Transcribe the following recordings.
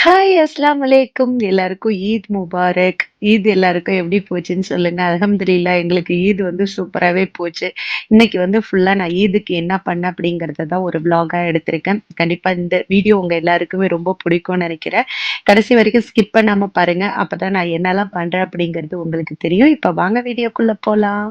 Hi அஸ்லாம் வலைக்கும் எல்லாருக்கும் ஈத் முபாரக். ஈத் எல்லாருக்கும் எப்படி போச்சுன்னு சொல்லுங்க. அலமதுல்லா எங்களுக்கு ஈத் வந்து சூப்பராகவே போச்சு. இன்னைக்கு வந்து ஃபுல்லாக நான் ஈதுக்கு என்ன பண்ணேன் அப்படிங்கிறத தான் ஒரு விளாகாக எடுத்திருக்கேன். கண்டிப்பாக இந்த வீடியோ உங்கள் எல்லாருக்குமே ரொம்ப பிடிக்கும்னு நினைக்கிறேன். கடைசி வரைக்கும் ஸ்கிப் பண்ணாமல் பாருங்கள் அப்போ தான் நான் என்னெல்லாம் பண்ணுறேன் அப்படிங்கிறது உங்களுக்கு தெரியும். இப்போ வாங்க வீடியோக்குள்ளே போகலாம்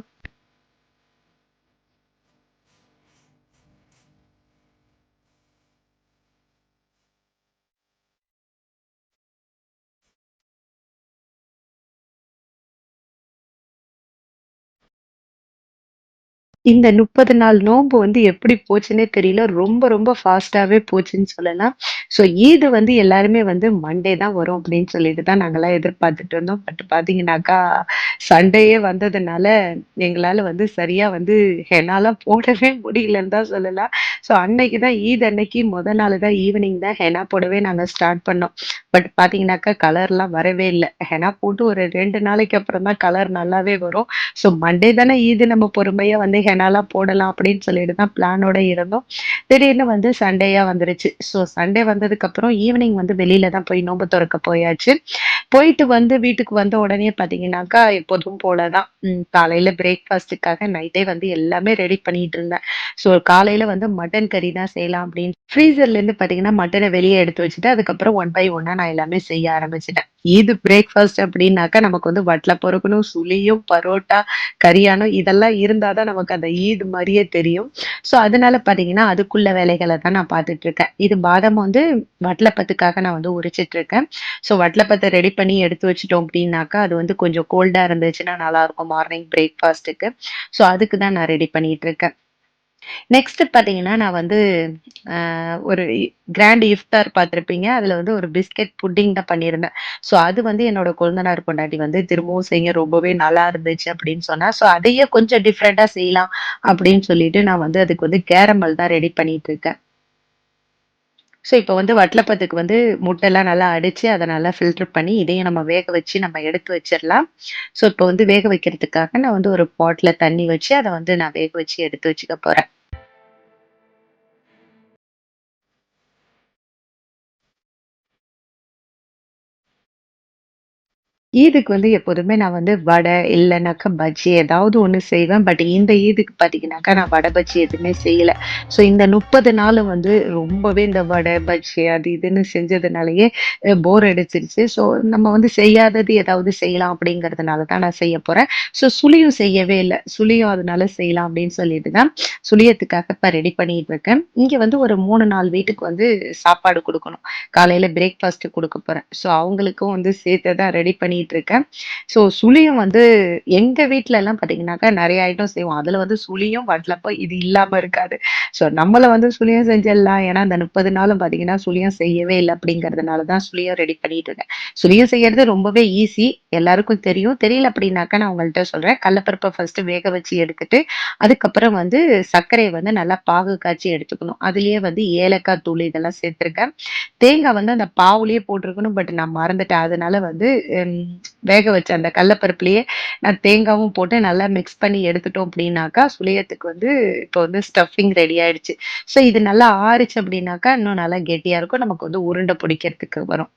இந்த 30 நாள் நோன்பு வந்து எப்படி போச்சுன்னே தெரியல. ரொம்ப ரொம்ப ஃபாஸ்ட்டாவே போச்சுன்னு சொல்லலாம். ஸோ ஈது வந்து எல்லாருமே வந்து மண்டே தான் வரும் அப்படின்னு சொல்லிட்டு தான் நாங்கலாம் எதிர்பார்த்துட்டு இருந்தோம். பட் பார்த்தீங்கன்னாக்கா, சண்டேயே வந்ததுனால எங்களால வந்து சரியா வந்து ஹெனாலாம் போடவே முடியலன்னு தான் சொல்லலாம். ஸோ அன்னைக்கு தான் ஈத் அன்னைக்கு முத நாள் தான் ஈவினிங் தான் ஹெனா போடவே நாங்கள் ஸ்டார்ட் பண்ணோம். பட் பார்த்தீங்கன்னாக்கா, கலர்லாம் வரவே இல்லை ஹெனா போட்டு ஒரு ரெண்டு நாளைக்கு அப்புறம் தான் கலர் நல்லாவே வரும். ஸோ மண்டே தானே ஈது நம்ம பொறுமையாக வந்து ஹெனாலாம் போடலாம் அப்படின்னு சொல்லிட்டு தான் பிளானோட இருந்தோம். திடீர்னு வந்து சண்டேயாக வந்துருச்சு. ஸோ சண்டே வந்து வந்ததுக்கப்புறம் ஈவினிங் வந்து வெளியில தான் போய் நோம்பு திறக்க போயாச்சு. போயிட்டு வந்து வீட்டுக்கு வந்த உடனே பார்த்தீங்கன்னாக்கா, எப்போதும் போலதான் காலையில பிரேக்ஃபாஸ்ட்டுக்காக நைட்டே வந்து எல்லாமே ரெடி பண்ணிட்டு இருந்தேன். ஸோ காலையில வந்து மட்டன் கறி தான் செய்யலாம் அப்படின்னு ஃப்ரீசர்லேருந்து பார்த்தீங்கன்னா, மட்டனை வெளியே எடுத்து வச்சுட்டு, அதுக்கப்புறம் ஒன் பை ஒன்னா நான் எல்லாமே செய்ய ஆரம்பிச்சிட்டேன் ஈது பிரேக்ஃபாஸ்ட் அப்படின்னாக்கா, நமக்கு வந்து வட்டல பொறுக்கணும், சுழியும், பரோட்டா, கரியானும் இதெல்லாம் இருந்தால் தான் நமக்கு அந்த ஈத் மாதிரியே தெரியும். ஸோ அதனால பார்த்தீங்கன்னா, அதுக்குள்ள வேலைகளை தான் நான் பார்த்துட்டு இருக்கேன். இது பாதாம் வந்து வட்டலப்பத்துக்காக நான் வந்து உரிச்சிட்டு இருக்கேன். ஸோ வட்டலப்பத்தை ரெடி பண்ணி எடுத்து வச்சுட்டோம் அப்படின்னாக்கா, அது வந்து கொஞ்சம் கோல்டாக இருந்துச்சுன்னா நல்லாயிருக்கும் மார்னிங் பிரேக்ஃபாஸ்ட்டுக்கு. ஸோ அதுக்கு தான் நான் ரெடி பண்ணிட்டு இருக்கேன். நெக்ஸ்ட் பார்த்தீங்கன்னா, நான் வந்து ஒரு கிராண்ட் இஃப்தார் பார்த்திருப்பீங்க. அதில் வந்து ஒரு பிஸ்கெட் புட்டிங் தான் பண்ணியிருந்தேன். ஸோ அது வந்து என்னோட குழந்தனார் பொண்டாட்டி வந்து திரும்பவும் செய்ய ரொம்பவே நல்லா இருந்துச்சு அப்படின்னு சொன்னா. ஸோ அதையே கொஞ்சம் டிஃப்ரெண்ட்டாக செய்யலாம் அப்படின்னு சொல்லிட்டு நான் வந்து அதுக்கு வந்து கேரமல் தான் ரெடி பண்ணிட்டு இருக்கேன். ஸோ இப்போ வந்து வட்டலப்பத்துக்கு வந்து முட்டைலாம் நல்லா அடித்து அதை நல்லா ஃபில்டர் பண்ணி, இதையும் நம்ம வேக வச்சு நம்ம எடுத்து வச்சிடலாம் ஸோ இப்போ வந்து வேக வைக்கிறதுக்காக நான் வந்து ஒரு பாட்டில் தண்ணி வச்சு, அதை வந்து நான் வேக வச்சு எடுத்து வச்சுக்க போகிறேன் ஈதுக்கு வந்து எப்போதுமே நான் வந்து வடை, இல்லைனாக்கா பஜ்ஜி ஏதாவது ஒண்ணு செய்வேன். பட் இந்த ஈதுக்கு பார்த்தீங்கன்னாக்கா, நான் வடை, பஜ்ஜி எதுவுமே செய்யல. ஸோ இந்த 30 நாளும் வந்து ரொம்பவே இந்த வடை, பஜ்ஜி அது இதுன்னு செஞ்சதுனாலயே அ போர் அடிச்சிருச்சு. ஸோ நம்ம வந்து செய்யாதது ஏதாவது செய்யலாம் அப்படிங்கிறதுனால தான் நான் செய்ய போறேன். ஸோ சுழியும் செய்யவே இல்ல. சுழியும் அதனால செய்யலாம் அப்படின்னு சொல்லிட்டு தான் சுழியத்துக்காக இப்ப ரெடி பண்ணிட்டு இருக்கேன். இங்க வந்து ஒரு 3, 4 வீட்டுக்கு வந்து சாப்பாடு குடுக்கணும். காலையில பிரேக்ஃபாஸ்ட் குடுக்க போறேன். ஸோ அவங்களுக்கும் வந்து சேர்த்து தான் ரெடி பண்ணி பண்ணிட்டு இருக்கேன். ஸோ சுழியம் வந்து எங்க வீட்லலாம் பார்த்தீங்கன்னாக்கா, நிறைய ஐட்டம் செய்வோம். அதுல வந்து சுழியும், வட்டலப்பம் இது இல்லாம இருக்காது. ஸோ நம்மள வந்து சுழியம் செஞ்சிடலாம். ஏன்னா, அந்த 30 நாளும் பார்த்தீங்கன்னா, சுழியம் செய்யவே இல்லை அப்படிங்கறதுனாலதான் தான் சுழியம் ரெடி பண்ணிட்டு இருக்கேன். சுழியம் செய்யறது ரொம்பவே ஈஸி. எல்லாருக்கும் தெரியும். தெரியல அப்படின்னாக்கா, நான் உங்கள்கிட்ட சொல்றேன். கடலப்பருப்பை ஃபர்ஸ்ட் வேக வச்சு எடுத்துட்டு, அதுக்கப்புறம் வந்து சர்க்கரையை வந்து நல்லா பாகு காய்ச்சி எடுத்துக்கணும். அதுலயே வந்து ஏலக்காய் தூள் இதெல்லாம் சேர்த்துருக்கேன். தேங்காய் வந்து அந்த பாவுலயே போட்டிருக்கணும் பட் நான் மறந்துட்டேன். அதனால வந்து வேக வச்ச அந்த கடலப்பருப்புலயே நான் தேங்காவும் போட்டு நல்லா மிக்ஸ் பண்ணி எடுத்துட்டோம் அப்படின்னாக்கா, சுழியத்துக்கு வந்து இப்போ வந்து ஸ்டஃபிங் ரெடி ஆயிடுச்சு. ஸோ இது நல்லா ஆறுச்சு அப்படின்னாக்கா, இன்னும் நல்லா கெட்டியா இருக்கும். நமக்கு வந்து உருண்டை பிடிக்கிறதுக்கு வரும்.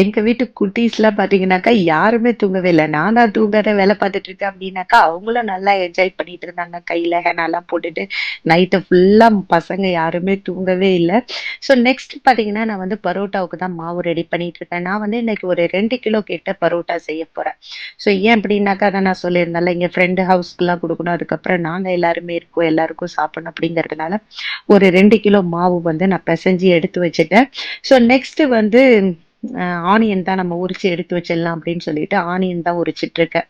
எங்க வீட்டு குட்டீஸ்லாம் பார்த்தீங்கன்னாக்கா, யாருமே தூங்கவே இல்லை நான் தான் தூங்காத வேலை பார்த்துட்டு இருக்கேன் அப்படின்னாக்கா அவங்களும் நல்லா என்ஜாய் பண்ணிட்டு இருந்தாங்க. கையில ஹெனாலாம் போட்டுட்டு, நைட்டு ஃபுல்லா பசங்க யாருமே தூங்கவே இல்லை ஸோ நெக்ஸ்ட் பார்த்தீங்கன்னா, நான் வந்து பரோட்டாவுக்கு தான் மாவு ரெடி பண்ணிட்டு இருக்கேன். நான் வந்து இன்னைக்கு ஒரு ரெண்டு கிலோ கிட்ட பரோட்டா செய்ய போறேன். ஸோ ஏன் அப்படின்னாக்கா தான் நான் சொல்லியிருந்தேன்ல, எங்க ஃப்ரெண்டு ஹவுஸ்க்குலாம் கொடுக்கணும் அதுக்கப்புறம் நாங்க எல்லாருமே இருக்கோம். எல்லாருக்கும் சாப்பிடணும் அப்படிங்கிறதுனால ஒரு ரெண்டு கிலோ மாவு வந்து நான் பிசைஞ்சு எடுத்து வச்சுட்டேன். ஸோ நெக்ஸ்ட் வந்து ஆனியன் தான் நம்ம உரிச்சு எடுத்து வச்சிடலாம் அப்படின்னு சொல்லிட்டு, ஆனியன் தான் உரிச்சிட்டு இருக்கேன்.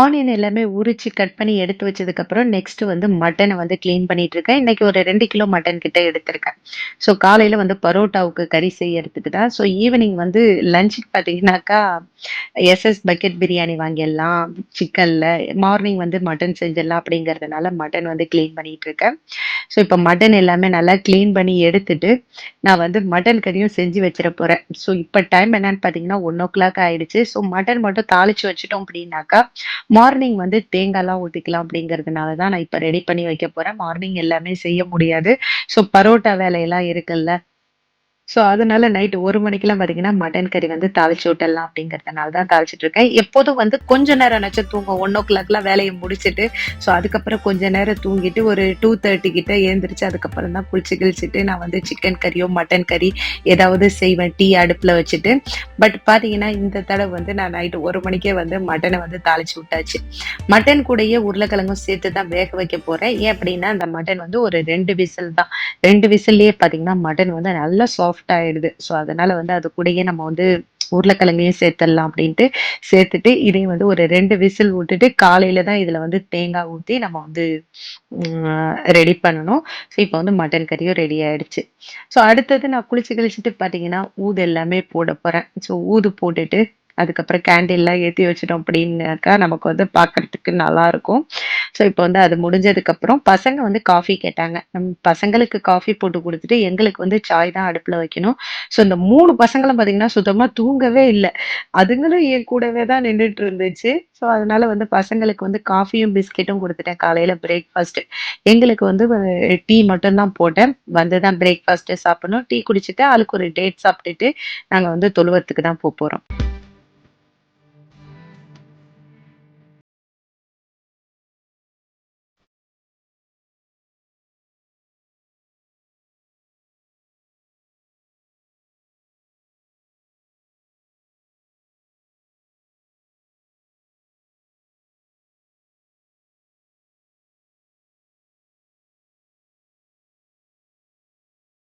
ஆனியன் எல்லாமே உரிச்சு கட் பண்ணி எடுத்து வச்சதுக்கப்புறம், நெக்ஸ்ட்டு வந்து மட்டனை வந்து க்ளீன் பண்ணிட்டு இருக்கேன். இன்னைக்கு ஒரு ரெண்டு கிலோ மட்டன் கிட்ட எடுத்திருக்கேன். ஸோ காலையில் வந்து பரோட்டாவுக்கு கறி செய்யறதுக்கு தான். ஸோ ஈவினிங் வந்து லஞ்சுக்கு பார்த்தீங்கன்னாக்கா, எஸ்எஸ் பக்கெட் பிரியாணி வாங்கிடலாம் சிக்கனில் மார்னிங் வந்து மட்டன் செஞ்சிடலாம் அப்படிங்கிறதுனால மட்டன் வந்து க்ளீன் பண்ணிட்டு இருக்கேன். ஸோ இப்போ மட்டன் எல்லாமே நல்லா க்ளீன் பண்ணி எடுத்துட்டு, நான் வந்து மட்டன் கறியும் செஞ்சு வச்சிட போகிறேன் ஸோ இப்போ டைம் என்னன்னு பார்த்தீங்கன்னா, 1:00 ஆயிடுச்சு. ஸோ மட்டன் மட்டும் தாளிச்சு வச்சுட்டோம் அப்படின்னாக்கா, மார்னிங் வந்து தேங்காய்லாம் ஊற்றிக்கலாம் அப்படிங்கிறதுனால தான் நான் இப்போ ரெடி பண்ணி வைக்க போகிறேன் மார்னிங் எல்லாமே செய்ய முடியாது. ஸோ பரோட்டா வேலையெல்லாம் இருக்குல்ல. ஸோ அதனால நைட் ஒரு மணிக்கெல்லாம் பார்த்தீங்கன்னா, மட்டன் கறி வந்து தாளிச்சு விட்டலாம் அப்படிங்கிறதுனால தான் தாளிச்சுட்டு இருக்கேன். எப்போதும் வந்து கொஞ்ச நேரம் நேரம்னாச்சும் தூங்கும். 1:00லாம் வேலைய முடிச்சுட்டு, ஸோ அதுக்கப்புறம் கொஞ்ச நேரம் தூங்கிட்டு ஒரு 2:30 கிட்ட எழுந்திரிச்சு அதுக்கப்புறம் தான் குளிச்சு கிழிச்சிட்டு நான் வந்து சிக்கன் கறியோ, மட்டன் கறி ஏதாவது செய்வேன். டீ அடுப்புல வச்சுட்டு. பட் பார்த்தீங்கன்னா, இந்த தடவை வந்து நான் நைட் ஒரு மணிக்கே வந்து மட்டனை வந்து தாளிச்சு விட்டாச்சு. மட்டன் கூடயே உருளைக்கிழங்கும் சேர்த்து தான் வேக வைக்க போறேன். ஏன் அப்படின்னா, அந்த மட்டன் வந்து ஒரு ரெண்டு விசில் தான். 2 விசில்லயே பார்த்தீங்கன்னா, மட்டன் வந்து நல்லா சாஃப்ட் ஆயிடுது. ஸோ அதனால வந்து அது கூடயே நம்ம வந்து உருளைக்கிழங்கையும் சேர்த்துடலாம் அப்படின்ட்டு சேர்த்துட்டு, இதையும் வந்து ஒரு ரெண்டு விசில் விட்டுட்டு, காலையில தான் இதுல வந்து தேங்காய் ஊற்றி நம்ம வந்து ரெடி பண்ணணும். ஸோ இப்போ வந்து மட்டன் கறியும் ரெடி ஆயிடுச்சு. ஸோ அடுத்தது நான் குளிச்சு கழிச்சுட்டு பார்த்தீங்கன்னா, ஊது எல்லாமே போட போறேன். ஸோ ஊது போட்டுட்டு, அதுக்கப்புறம் கேண்டில்லாம் ஏற்றி வச்சிட்டோம் அப்படின்னாக்கா, நமக்கு வந்து பார்க்கறதுக்கு நல்லாருக்கும். ஸோ இப்போ வந்து அது முடிஞ்சதுக்கப்புறம் பசங்க வந்து காஃபி கேட்டாங்க. நம் பசங்களுக்கு காஃபி போட்டு கொடுத்துட்டு எங்களுக்கு வந்து சாய் தான் அடுப்பில் வைக்கணும். ஸோ இந்த மூணு பசங்களும் பார்த்தீங்கன்னா, சுத்தமாக தூங்கவே இல்லை அதுங்களும் என் கூடவே தான் நின்றுட்டு இருந்துச்சு. ஸோ அதனால வந்து பசங்களுக்கு வந்து காஃபியும், பிஸ்கெட்டும் கொடுத்துட்டேன் காலையில் பிரேக்ஃபாஸ்ட்டு எங்களுக்கு வந்து டீ மட்டும் தான் போட்டேன். வந்து தான் பிரேக்ஃபாஸ்ட்டு சாப்பிடணும். டீ குடிச்சுட்டு, அதுக்கு ஒரு டேட் சாப்பிட்டுட்டு, நாங்கள் வந்து தொழுவத்துக்கு தான் போக போகிறோம்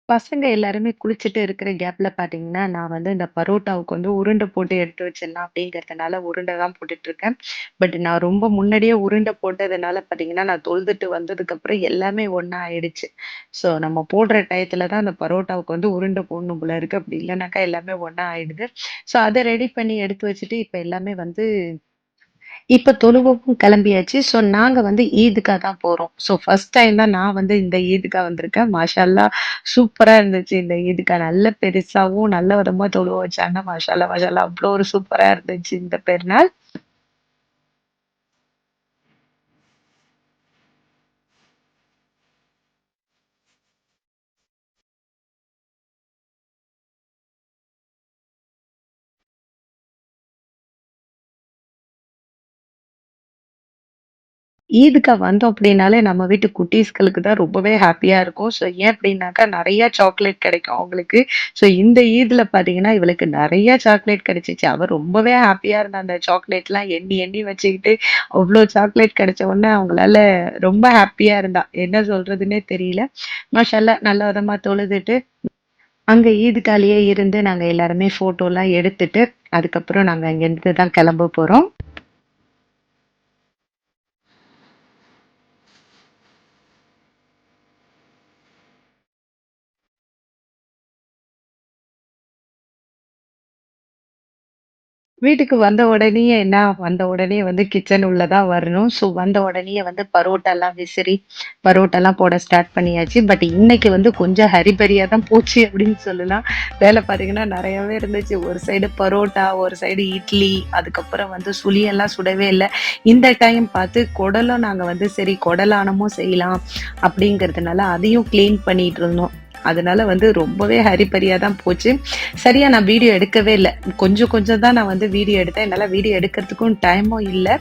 பசங்க எல்லாருமே குளிச்சுட்டு இருக்கிற கேப்ல பார்த்தீங்கன்னா, நான் வந்து இந்த பரோட்டாவுக்கு வந்து உருண்டை போட்டு எடுத்து வச்சிடலாம் அப்படிங்கிறதுனால உருண்டை தான் போட்டுட்டு இருக்கேன். பட் நான் ரொம்ப முன்னாடியே உருண்டை போட்டதுனால பார்த்தீங்கன்னா, நான் தொழுதுட்டு வந்ததுக்கப்புறம் எல்லாமே ஒண்ணா ஆயிடுச்சு. ஸோ நம்ம போடுற டயத்துல தான் அந்த பரோட்டாவுக்கு வந்து உருண்டை போடணும் போல இருக்கு. அப்படி இல்லைனாக்கா எல்லாமே ஒண்ணா ஆயிடுது. ஸோ அத ரெடி பண்ணி எடுத்து வச்சுட்டு, இப்ப எல்லாமே வந்து இப்ப தொழுவவும் கிளம்பியாச்சு. ஸோ நாங்க வந்து ஈதுக்காக தான் போறோம். ஸோ ஃபர்ஸ்ட் டைம் தான் நான் வந்து இந்த ஈதுக்காக வந்திருக்கேன். மாஷால்லா சூப்பராக சூப்பரா இருந்துச்சு இந்த ஈத்கா. நல்ல பெருசாவும், நல்ல விதமா தொழுவ வச்சாங்க. மாஷா அல்லாஹ், அவ்வளோ ஒரு சூப்பரா இருந்துச்சு இந்த பெருநாள். ஈதுக்காக வந்தோம் அப்படின்னாலே நம்ம வீட்டு குட்டீஸ்களுக்கு தான் ரொம்பவே ஹாப்பியாக இருக்கும். ஸோ ஏன் அப்படின்னாக்கா நிறையா சாக்லேட் கிடைக்கும் அவங்களுக்கு. ஸோ இந்த ஈதில் பார்த்தீங்கன்னா, இவளுக்கு நிறையா சாக்லேட் கிடைச்சிச்சு அவள் ரொம்பவே ஹாப்பியாக இருந்தா. அந்த சாக்லேட்லாம் எண்ணி எண்ணி வச்சுக்கிட்டு, அவ்வளோ சாக்லேட் கிடைச்ச உடனே அவங்களால ரொம்ப ஹாப்பியாக இருந்தா. என்ன சொல்கிறதுனே தெரியல. மாஷா நல்ல விதமாக தொழுதுட்டு, அங்கே ஈதுக்காலேயே இருந்து நாங்கள் எல்லாருமே ஃபோட்டோலாம் எடுத்துட்டு, அதுக்கப்புறம் நாங்கள் அங்கேருந்து தான் கிளம்ப போகிறோம் வீட்டுக்கு வந்த உடனேயே என்ன வந்த உடனே வந்து கிச்சன் உள்ளதான் வரணும். ஸோ வந்த உடனேயே வந்து பரோட்டாலாம் விசிறி, பரோட்டாலாம் போட ஸ்டார்ட் பண்ணியாச்சு. பட் இன்னைக்கு வந்து கொஞ்சம் ஹரிபரியாக தான் போச்சு அப்படின்னு சொல்லலாம். வேலை பார்த்தீங்கன்னா நிறையாவே இருந்துச்சு. ஒரு சைடு பரோட்டா, ஒரு சைடு இட்லி, அதுக்கப்புறம் வந்து சுழியெல்லாம் சுடவே இல்லை இந்த டைம் பார்த்து குடலும் நாங்கள் வந்து சரி குடலானமும் செய்யலாம் அப்படிங்கிறதுனால அதையும் க்ளீன் பண்ணிட்டு இருந்தோம். அதனால வந்து ரொம்பவே ஹரிபரியா தான் போச்சு. சரியா நான் வீடியோ எடுக்கவே இல்லை கொஞ்சம் கொஞ்சம் தான் நான் வந்து வீடியோ எடுத்தேன். என்னால் வீடியோ எடுக்கிறதுக்கும் டைமும் இல்லை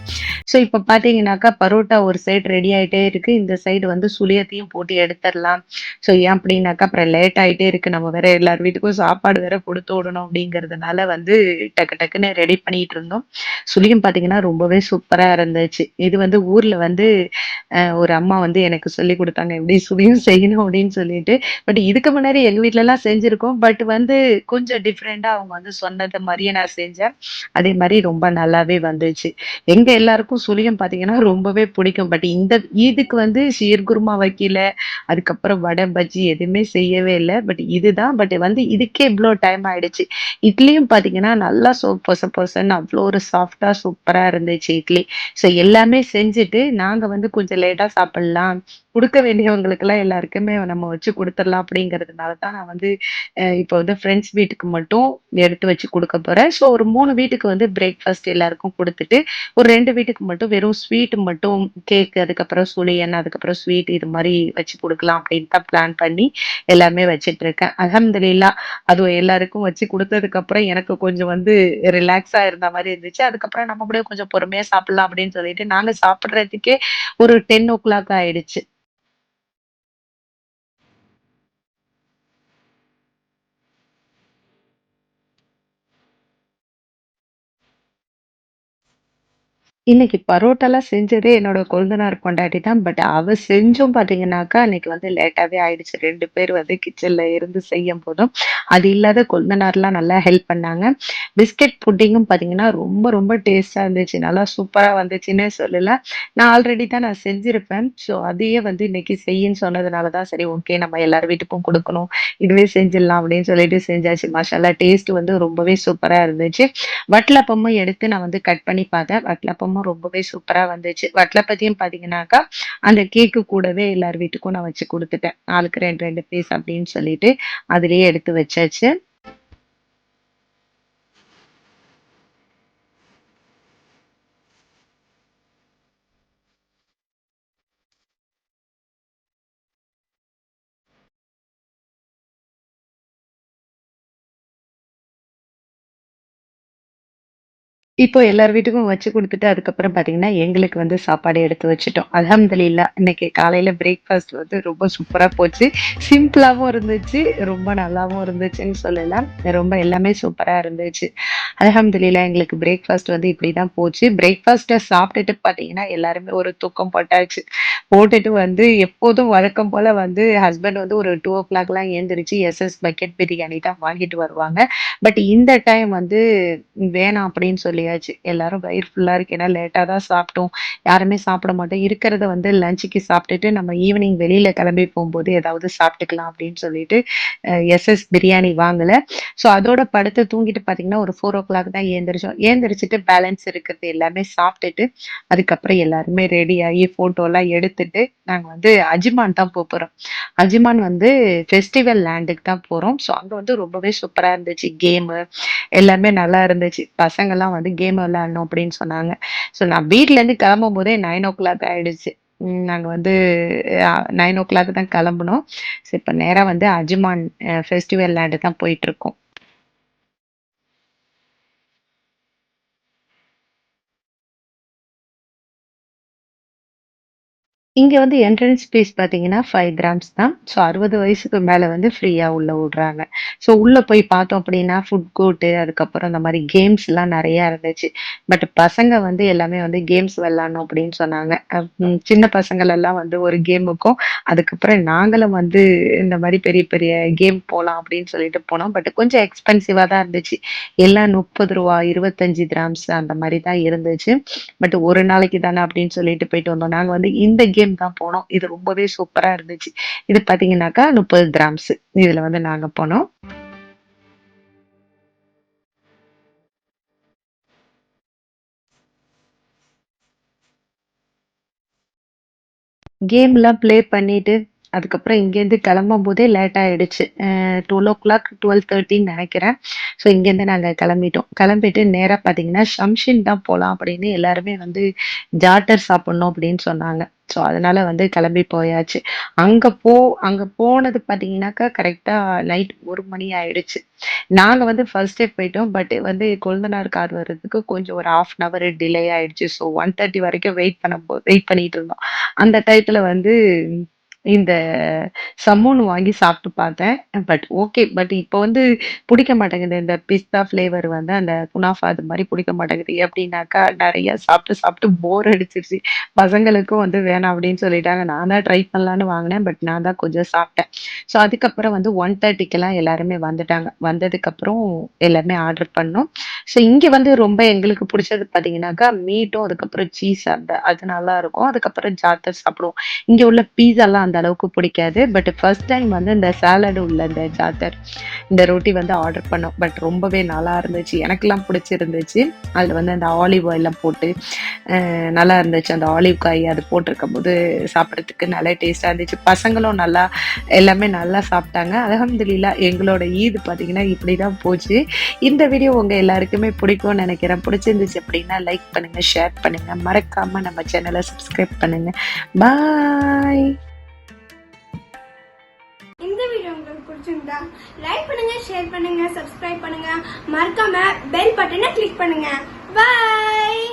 ஸோ இப்போ பார்த்தீங்கன்னாக்கா, பரோட்டா ஒரு சைடு ரெடி ஆகிட்டே இருக்குது இந்த சைடு வந்து சுழியத்தையும் போட்டு எடுத்துடலாம் ஸோ ஏன் அப்படின்னாக்கா, அப்புறம் லேட் ஆகிட்டே இருக்குது நம்ம வேற எல்லார் வீட்டுக்கும் சாப்பாடு வேற கொடுத்து விடணும் அப்படிங்கிறதுனால வந்து டக்கு டக்குன்னு ரெடி பண்ணிட்டு இருந்தோம். சுழியம் பார்த்தீங்கன்னா, ரொம்பவே சூப்பராக இருந்துச்சு. இது வந்து ஊரில் வந்து ஒரு அம்மா வந்து எனக்கு சொல்லிக் கொடுத்தாங்க எப்படி சுழியம் செய்யணும் அப்படின்னு சொல்லிட்டு. பட் இதுக்கு முன்னாடி எங்க வீட்லலாம் செஞ்சிருக்கோம். பட் வந்து கொஞ்சம் டிஃப்ரெண்டா அவங்க வந்து சொன்னது மாதிரியே நான் செஞ்சேன். அதே மாதிரி ரொம்ப நல்லாவே வந்துச்சு. எங்க எல்லாருக்கும் சுழியம் பார்த்தீங்கன்னா, ரொம்பவே பிடிக்கும். பட் இந்த ஈதுக்கு வந்து சீர்குருமா வைக்கல. அதுக்கப்புறம் வடை, பஜ்ஜி எதுவுமே செய்யவே இல்லை பட் இதுதான் பட் வந்து இதுக்கே இவ்வளோ டைம் ஆயிடுச்சு. இட்லியும் பார்த்தீங்கன்னா, நல்லா சோ பொச பொசன்னு அவ்வளோ ஒரு சாஃப்ட்டா சூப்பரா இருந்துச்சு இட்லி. ஸோ எல்லாமே செஞ்சுட்டு, நாங்க வந்து கொஞ்சம் லேட்டா சாப்பிடலாம். கொடுக்க வேண்டியவங்களுக்கெல்லாம் எல்லாருக்குமே நம்ம வச்சு கொடுத்துடலாம் அப்படிங்கிறதுனால தான் நான் வந்து இப்போ வந்து ஃப்ரெண்ட்ஸ் வீட்டுக்கு மட்டும் எடுத்து வச்சு கொடுக்க போகிறேன் ஸோ ஒரு மூணு வீட்டுக்கு வந்து பிரேக்ஃபாஸ்ட் எல்லாருக்கும் கொடுத்துட்டு ஒரு ரெண்டு வீட்டுக்கு மட்டும் வெறும் ஸ்வீட் மட்டும் கேக், அதுக்கப்புறம் சுழியன், அதுக்கப்புறம் ஸ்வீட் இது மாதிரி வச்சு கொடுக்கலாம் அப்படின்னு தான் பிளான் பண்ணி எல்லாமே வச்சுட்டு இருக்கேன் அல்ஹம்துலில்லாஹ் அதுவும் எல்லாருக்கும் வச்சு கொடுத்ததுக்கப்புறம் எனக்கு கொஞ்சம் வந்து ரிலாக்ஸாக இருந்த மாதிரி இருந்துச்சு. அதுக்கப்புறம் நம்ம கூட கொஞ்சம் பொறுமையாக சாப்பிடலாம் அப்படின்னு சொல்லிட்டு, நாங்கள் சாப்பிட்றதுக்கே ஒரு 10:00 ஆயிடுச்சு. இன்னைக்கு பரோட்டாலாம் செஞ்சதே என்னோட கொழுந்தனார் பொண்டாட்டி தான். பட் அவ செஞ்சும் பார்த்தீங்கன்னாக்கா, அன்னைக்கு வந்து லேட்டாவே ஆயிடுச்சு. 2 பேர் வந்து கிச்சன்ல இருந்து செய்யும்போதும், அது இல்லாத கொழுந்தனார்லாம் நல்லா ஹெல்ப் பண்ணாங்க. பிஸ்கட் புட்டிங்கும் பார்த்தீங்கன்னா, ரொம்ப ரொம்ப டேஸ்ட்டா இருந்துச்சு. நல்லா சூப்பரா வந்துச்சுன்னே சொல்லலாம். நான் ஆல்ரெடி தான் நான் செஞ்சிருப்பேன். ஸோ அதையே வந்து இன்னைக்கு செய்யின்னு சொன்னதுனால தான் சரி ஓகே நம்ம எல்லார் வீட்டுக்கும் குடுக்கணும். இதுவே செஞ்சிடலாம் அப்படின்னு சொல்லிட்டு செஞ்சாச்சு. மாஷாஅல்லா டேஸ்ட் வந்து ரொம்பவே சூப்பரா இருந்துச்சு. வட்டலப்பமும் எடுத்து நான் வந்து கட் பண்ணி பார்த்தேன். வட்டலப்பமும் ரொம்பவே சூப்பரா வந்துச்சு. வட்டலப்பத்தையும் பார்த்தீங்கன்னாக்கா, அந்த கேக்கு கூடவே எல்லார் வீட்டுக்கும் நான் வச்சு கொடுத்துட்டேன் ஆளுக்கு 2, 2 பீஸ் அப்படின்னு சொல்லிட்டு, அதுலயே எடுத்து வச்சாச்சு. இப்போ எல்லார் வீட்டுக்கும் வச்சு கொடுத்துட்டு அதுக்கப்புறம் பார்த்தீங்கன்னா, எங்களுக்கு வந்து சாப்பாடு எடுத்து வச்சுட்டோம். அல்ஹம்துலில்லாஹ் இன்னைக்கு காலையில் பிரேக்ஃபாஸ்ட் வந்து ரொம்ப சூப்பராக போச்சு. சிம்பிளாகவும் இருந்துச்சு, ரொம்ப நல்லாவும் இருந்துச்சுன்னு சொல்லலாம். ரொம்ப எல்லாமே சூப்பராக இருந்துச்சு. அல்ஹம்துலில்லாஹ் எங்களுக்கு பிரேக்ஃபாஸ்ட் வந்து இப்படி தான் போச்சு. பிரேக்ஃபாஸ்ட்டை சாப்பிட்டுட்டு பார்த்தீங்கன்னா, எல்லாருமே ஒரு தூக்கம் போட்டாச்சு. போட்டுட்டு வந்து எப்போதும் வழக்கம் போல் வந்து ஹஸ்பண்ட் வந்து ஒரு 2:00லாம் எழுந்திரிச்சு எஸ்எஸ் பக்கெட் பிரியாணி தான் வாங்கிட்டு வருவாங்க. பட் இந்த டைம் வந்து வேணாம் அப்படின்னு சொல்லி முடியாச்சு எல்லாரும் வயிறு ஃபுல்லாக இருக்கு. ஏன்னா லேட்டாக தான் சாப்பிட்டோம். யாருமே சாப்பிட மாட்டோம். இருக்கிறத வந்து லஞ்சுக்கு சாப்பிட்டுட்டு நம்ம ஈவினிங் வெளியில் கிளம்பி போகும்போது ஏதாவது சாப்பிட்டுக்கலாம் அப்படின்னு சொல்லிட்டு எஸ்எஸ் பிரியாணி வாங்கலை ஸோ அதோட படுத்து தூங்கிட்டு பார்த்தீங்கன்னா, ஒரு 4:00 தான் ஏந்திரிச்சோம் ஏந்திரிச்சிட்டு பேலன்ஸ் இருக்கிறது எல்லாமே சாப்பிட்டுட்டு, அதுக்கப்புறம் எல்லாருமே ரெடி ஆகி ஃபோட்டோலாம் எடுத்துட்டு, நாங்கள் வந்து அஜிமான் தான் போ போகிறோம் அஜிமான் வந்து ஃபெஸ்டிவல் லேண்டுக்கு தான் போகிறோம் ஸோ அங்கே வந்து ரொம்பவே சூப்பராக இருந்துச்சு. கேமு எல்லாமே நல்லா இருந்துச்சு. பசங்கள்லாம் வந்து கேம் விளையாடணும் அப்படின்னு சொன்னாங்க. ஸோ நான் வீட்லேருந்து கிளம்பும்போதே 9:00 ஆயிடுச்சு. ஆகிடுச்சு நாங்கள் வந்து அ 9:00 தான் கிளம்புனோம். ஸோ இப்போ நேராக வந்து அஜ்மான் ஃபெஸ்டிவல் லேண்டு தான் போயிட்டுருக்கோம். இங்க வந்து என்ட்ரன்ஸ் ஃபீஸ் பார்த்தீங்கன்னா, 5 கிராம்ஸ் தான். ஸோ 60 வயசுக்கு மேல வந்து ஃப்ரீயா உள்ள உடுறாங்க. ஸோ உள்ள போய் பார்த்தோம் அப்படின்னா, ஃபுட் கோர்ட்டு அதுக்கப்புறம் இந்த மாரி கேம்ஸ்லாம் நெறையா இருந்துச்சு. பட் பசங்க வந்து எல்லாமே வந்து கேம்ஸ் விளாடணும் அப்படின்னு சொன்னாங்க. அ ம் சின்ன பசங்களெல்லாம் வந்து ஒரு கேமுக்கும், அதுக்கப்புறம் நாங்களும் வந்து இந்த மாரி பெரிய பெரிய கேம் போலாம் அப்படின்னு சொல்லிட்டு போனோம். பட் கொஞ்சம் எக்ஸ்பென்சிவா தான் இருந்துச்சு. எல்லாம் ரூ. 30 25 கிராம்ஸ் அந்த மாரி தான் இருந்துச்சு. பட் ஒரு நாளைக்கு தானே அப்படின்னு சொல்லிட்டு போயிட்டு வந்தோம். நாங்க வந்து இந்த கேம் தான் போனோம். இது ரொம்பவே சூப்பரா இருந்துச்சு. இது பார்த்தீங்கன்னாக்கா 30 கிராம்ஸ். இதுல வந்து நாங்க போனோம். கேம்லாம் ப்ளே பண்ணிட்டு, அதுக்கப்புறம் இங்கேருந்து கிளம்பும்போதே லேட் ஆயிடுச்சு. அ 12:00 12:30ன்னு நெனைக்கிறேன். ஸோ இங்கேருந்து நாங்கள் கிளம்பிட்டோம். கிளம்பிட்டு நேராக பார்த்தீங்கன்னா, ஷம்ஷின் தான் போகலாம் அப்படின்னு எல்லாருமே வந்து ஜாட்டர் சாப்பிட்ணும் அப்படின்னு சொன்னாங்க. ஸோ அதனால வந்து கிளம்பி போயாச்சு. அங்கே போ அங்கே போனது பார்த்தீங்கன்னாக்கா, கரெக்டாக நைட் ஒரு மணி ஆயிடுச்சு. நாங்கள் வந்து ஃபர்ஸ்ட்டே போயிட்டோம். பட் வந்து கொழுந்தனார் கார் வர்றதுக்கு கொஞ்சம் ஒரு 1/2 அன் அவர் டிலே ஆயிடுச்சு. ஸோ 1:30 வரைக்கும் வெயிட் பண்ண போ வெயிட் பண்ணிட்டு இருந்தோம். அந்த டயத்தில் வந்து இந்த சம்மூன் வாங்கி சாப்பிட்டு பார்த்தேன். But okay. பட் இப்போ வந்து பிடிக்க மாட்டேங்குது. இந்த பிஸ்தா ஃப்ளேவர் வந்து அந்த குனாஃபா அது மாதிரி பிடிக்க மாட்டேங்குது. எப்படின்னாக்கா நிறையா சாப்பிட்டு சாப்பிட்டு போர் அடிச்சிருச்சு. பசங்களுக்கும் வந்து வேணாம் அப்படின்னு சொல்லிட்டாங்க. நான் தான் ட்ரை பண்ணலான்னு வாங்கினேன் பட் நான் தான் கொஞ்சம் சாப்பிட்டேன். ஸோ அதுக்கப்புறம் வந்து 1:30க்கெல்லாம் எல்லாருமே வந்துட்டாங்க. வந்ததுக்கப்புறம் எல்லாருமே ஆர்டர் பண்ணோம். ஸோ இங்கே வந்து ரொம்ப எங்களுக்கு பிடிச்சது பார்த்தீங்கன்னாக்கா, மீட்டும் அதுக்கப்புறம் சீஸ் அந்த அது நல்லாருக்கும். அதுக்கப்புறம் ஜாத்தர் சாப்பிடுவோம். இங்கே உள்ள பீஸாலாம் அந்த அளவுக்கு பிடிக்காது பட் ஃபர்ஸ்ட் டைம் வந்து இந்த சேலடு உள்ள இந்த ஜாத்தர், இந்த ரொட்டி வந்து ஆர்டர் பண்ணோம். பட் ரொம்பவே நல்லா இருந்துச்சு. எனக்கெல்லாம் பிடிச்சிருந்துச்சு அதில் வந்து அந்த ஆலிவ் ஆயில்லாம் போட்டு நல்லா இருந்துச்சு. அந்த ஆலிவ் காய் அது போட்டிருக்கும்போது சாப்பிட்றதுக்கு நல்லா டேஸ்ட்டாக இருந்துச்சு. பசங்களும் நல்லா எல்லாமே நல்லா சாப்பிட்டாங்க. அல்ஹம்துலில்லாஹ் எங்களோட ஈத் பார்த்தீங்கன்னா, இப்படி தான் போச்சு. இந்த வீடியோ உங்கள் எல்லாருக்கும் பிடிக்கும்னு நினைக்கிறேன் பிடிச்சிருந்துச்சு அப்படின்னா லைக் பண்ணுங்க, ஷேர் பண்ணுங்க. மறக்காம நம்ம சேனலை சப்ஸ்கிரைப் பண்ணுங்க. பாய். இந்த வீடியோ உங்களுக்கு பிடிச்சிருந்தா லைக் பண்ணுங்க ஷேர் பண்ணுங்க சப்ஸ்கிரைப் பண்ணுங்க மறக்காம பெல் பட்டனை கிளிக் பண்ணுங்க பாய்